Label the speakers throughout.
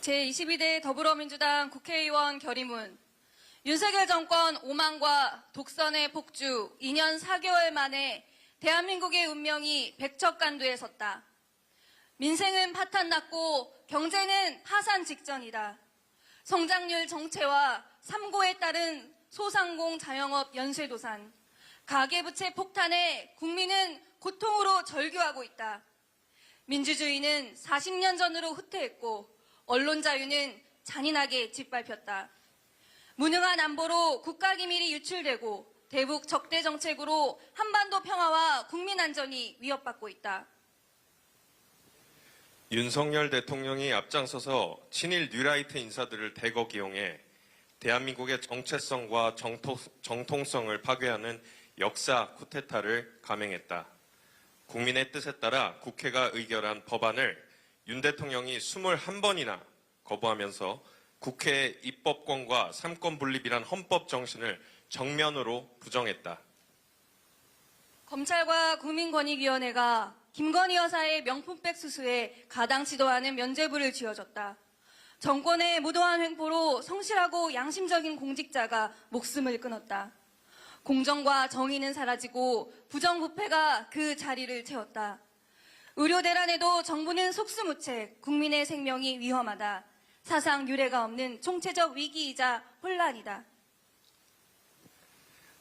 Speaker 1: 제22대 더불어민주당 국회의원 결의문 윤석열 정권 오만과 독선의 폭주 2년 4개월 만에 대한민국의 운명이 백척간두에 섰다. 민생은 파탄났고 경제는 파산 직전이다. 성장률 정체와 삼고에 따른 소상공 자영업 연쇄도산, 가계부채 폭탄에 국민은 고통으로 절규하고 있다. 민주주의는 40년 전으로 후퇴했고 언론 자유는 잔인하게 짓밟혔다. 무능한 안보로 국가 기밀이 유출되고 대북 적대 정책으로 한반도 평화와 국민 안전이 위협받고 있다.
Speaker 2: 윤석열 대통령이 앞장서서 친일 뉴라이트 인사들을 대거 기용해 대한민국의 정체성과 정통, 정통성을 파괴하는 역사 쿠데타를 감행했다. 국민의 뜻에 따라 국회가 의결한 법안을 윤 대통령이 21번이나 거부하면서 국회의 입법권과 삼권 분립이란 헌법 정신을 정면으로 부정했다.
Speaker 1: 검찰과 국민권익위원회가 김건희 여사의 명품백 수수에 가당치도 않은 면죄부를 지어줬다. 정권의 무도한 횡포로 성실하고 양심적인 공직자가 목숨을 끊었다. 공정과 정의는 사라지고 부정부패가 그 자리를 채웠다. 의료 대란에도 정부는 속수무책, 국민의 생명이 위험하다. 사상 유례가 없는 총체적 위기이자 혼란이다.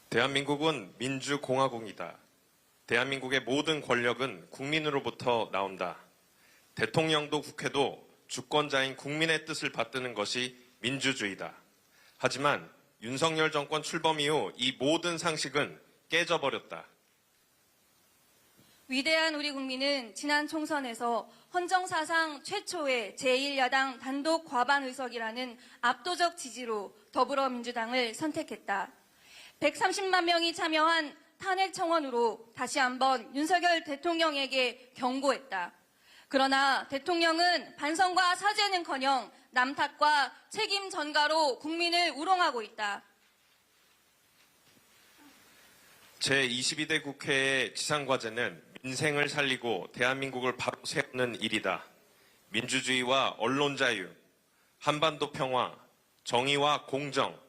Speaker 2: 대한민국은 민주공화국이다. 대한민국의 모든 권력은 국민으로부터 나온다. 대통령도 국회도 주권자인 국민의 뜻을 받드는 것이 민주주의다. 하지만 윤석열 정권 출범 이후 이 모든 상식은 깨져버렸다.
Speaker 1: 위대한 우리 국민은 지난 총선에서 헌정사상 최초의 제1야당 단독 과반 의석이라는 압도적 지지로 더불어민주당을 선택했다. 130만 명이 참여한 탄핵 청원으로 다시 한번 윤석열 대통령에게 경고했다. 그러나 대통령은 반성과 사죄는커녕 남탓과 책임 전가로 국민을 우롱하고 있다.
Speaker 2: 제22대 국회의 지상과제는 민생을 살리고 대한민국을 바로 세우는 일이다. 민주주의와 언론 자유, 한반도 평화, 정의와 공정,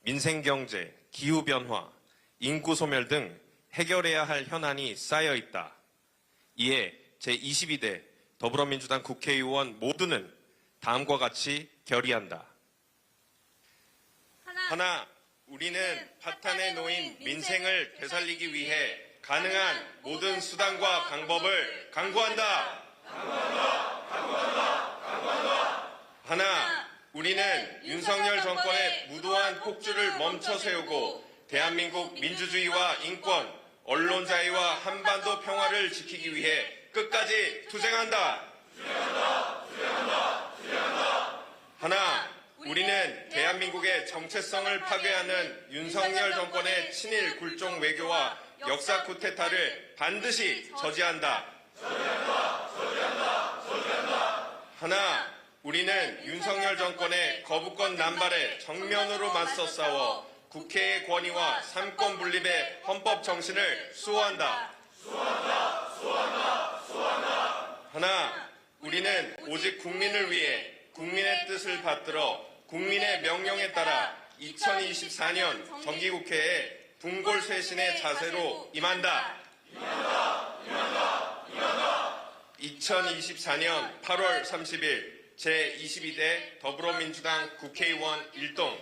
Speaker 2: 민생 경제, 기후 변화, 인구 소멸 등 해결해야 할 현안이 쌓여 있다. 이에 제22대 더불어민주당 국회의원 모두는 다음과 같이 결의한다. 하나, 우리는 파탄에 놓인 민생을 되살리기 위해 가능한 모든 수단과 방법을 강구한다. 하나, 우리는 윤석열 정권의 무도한 폭주를 멈춰 세우고 대한민국 민주주의와 인권, 언론 자유와 한반도 평화를 지키기 위해 끝까지 투쟁한다. 하나, 우리는 대한민국의 정체성을 파괴하는 윤석열 정권의 친일 굴종 외교와 역사 쿠데타를 반드시 저지한다. 하나, 우리는 윤석열 정권의 거부권 남발에 정면으로 맞서 싸워 국회의 권위와 삼권 분립의 헌법 정신을 수호한다. 하나, 우리는 오직 국민을 위해 국민의 뜻을 받들어 국민의 명령에 따라 2024년 정기국회에 분골쇄신의 자세로 임한다. 2024년 8월 30일 제22대 더불어민주당 국회의원 일동